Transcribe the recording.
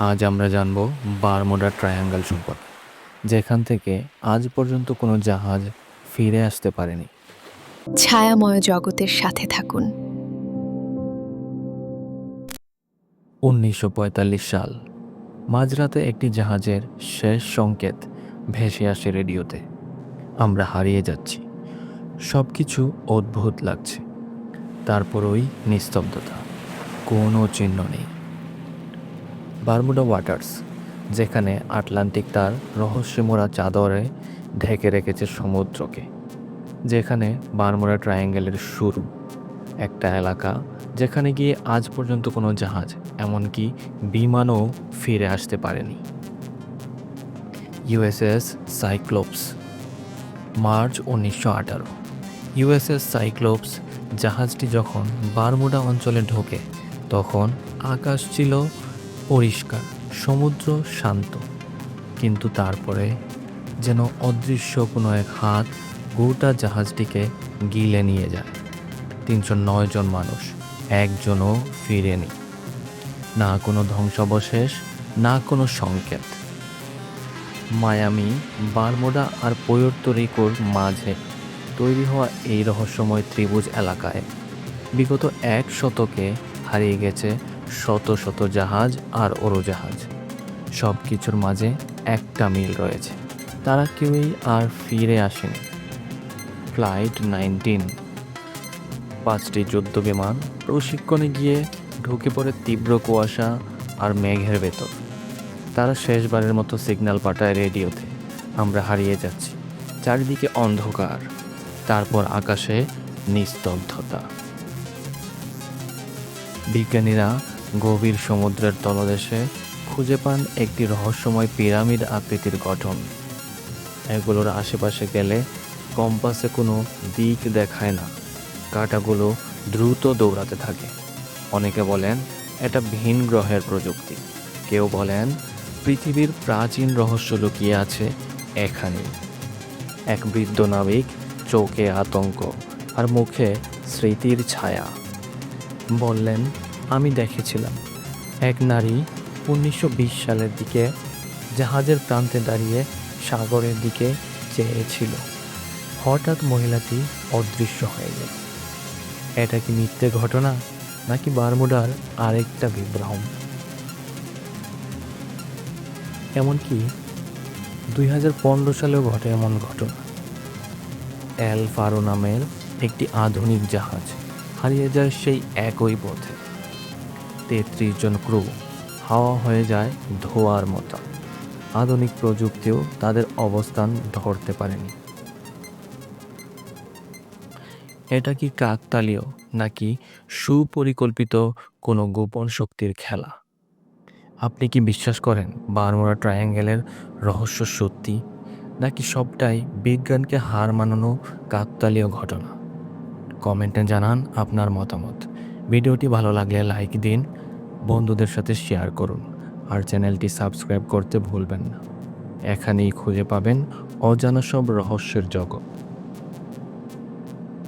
আজ আমরা জানব বারমুডা ট্রায়াঙ্গেল সম্পর্কে যেখান থেকে আজ পর্যন্ত কোনো জাহাজ ফিরে আসতে পারেনি। ছায়াময় জগতের সাথে থাকুন। উনিশশো পঁয়তাল্লিশ সাল মাঝরাতে একটি জাহাজের শেষ সংকেত ভেসে আসে রেডিওতে। আমরা হারিয়ে যাচ্ছি। সব কিছু অদ্ভুত লাগছে। তারপর ওই নিস্তব্ধতা কোনো চিহ্ন নেই। বারমুডা ওয়াটার্স, যেখানে আটলান্টিক তার রহস্যমোড়া চাদরে ঢেকে রেখেছে সমুদ্রকে, যেখানে বারমুডা ট্রায়াঙ্গেলের শুরু। একটা এলাকা যেখানে গিয়ে আজ পর্যন্ত কোনো জাহাজ, এমনকি বিমানও ফিরে আসতে পারেনি। ইউএসএস সাইক্লোপস, মার্চ উনিশশো আঠারো। ইউএসএস সাইক্লোপস জাহাজটি যখন বারমুডা অঞ্চলে ঢোকে, তখন আকাশ ছিল পরিষ্কার, সমুদ্র শান্ত। কিন্তু তারপরে যেন অদৃশ্য কোনো এক হাত গোটা জাহাজটিকে গিলে নিয়ে যায়। তিনশো নয় জন মানুষ, একজনও ফিরেনি। না কোনো ধ্বংসাবশেষ, না কোনো সংকেত। মায়ামি, বারমোডা আর পয়োর্তো রিকোর মাঝে তৈরি হওয়া এই রহস্যময় ত্রিভুজ এলাকায় বিগত এক শতকে হারিয়ে গেছে শত শত জাহাজ আর ওড়োজাহাজ সব কিছুর মাঝে একটা মিল রয়েছে। তারা কেউই আর ফিরে আসেনি। Flight nineteen. পাঁচটি যুদ্ধ বিমান প্রশিক্ষণে গিয়ে ঢুকে পড়ে তীব্র কুয়াশা আর মেঘের ভেতর। তারা শেষবারের মতো সিগন্যাল পাঠায় রেডিওতে। আমরা হারিয়ে যাচ্ছি। চারিদিকে অন্ধকার। তারপর আকাশে নিস্তব্ধতা। বিজ্ঞানীরা গভীর সমুদ্রের তলদেশে খুঁজে পান একটি রহস্যময় পিরামিড আকৃতির গঠন। এগুলোর আশেপাশে গেলে কম্পাসে কোনো দিক দেখায় না। কাঁটাগুলো দ্রুত দৌড়াতে থাকে। অনেকে বলেন, এটা ভিন গ্রহের প্রযুক্তি। কেউ বলেন, পৃথিবীর প্রাচীন রহস্য লুকিয়ে আছে এখানে এক বৃদ্ধ নাবিক চোখে আতঙ্ক আর মুখে স্মৃতির ছায়া। বললেন আমি দেখেছিলাম। এক নারী উনিশশো বিশ সালের দিকে জাহাজের প্রান্তে দাঁড়িয়ে সাগরের দিকে চেয়েছিল। হঠাৎ মহিলাটি অদৃশ্য হয়ে গেল। এটা কি মিথ্যে ঘটনা, নাকি বারমুডার আরেকটা বিভ্রম? এমনকি দুই হাজার পনেরো সালেও ঘটে এমন ঘটনা। এল ফারো নামের একটি আধুনিক জাহাজ হারিয়ে যায় সেই একই পথে। তেত্রিশ জন ক্রু হাওয়া হয়ে যায় ধোয়ার মতো। আধুনিক প্রযুক্তিও তাদের অবস্থান ধরতে পারেনি। এটা কি কাকতালীয় নাকি সুপরিকল্পিত কোনো গোপন শক্তির খেলা? আপনি কি বিশ্বাস করেন বারমোড়া ট্রায়াঙ্গেলের রহস্য সত্যি নাকি সবটাই বিজ্ঞানকে হার মানানো কাকতালীয় ঘটনা? কমেন্টে জানান আপনার মতামত। ভিডিওটি ভালো লাগলে লাইক দিন বন্ধুদের সাথে শেয়ার করুন আর চ্যানেলটি সাবস্ক্রাইব করতে ভুলবেন না। এখানেই খুঁজে পাবেন অজানা সব রহস্যের জগৎ।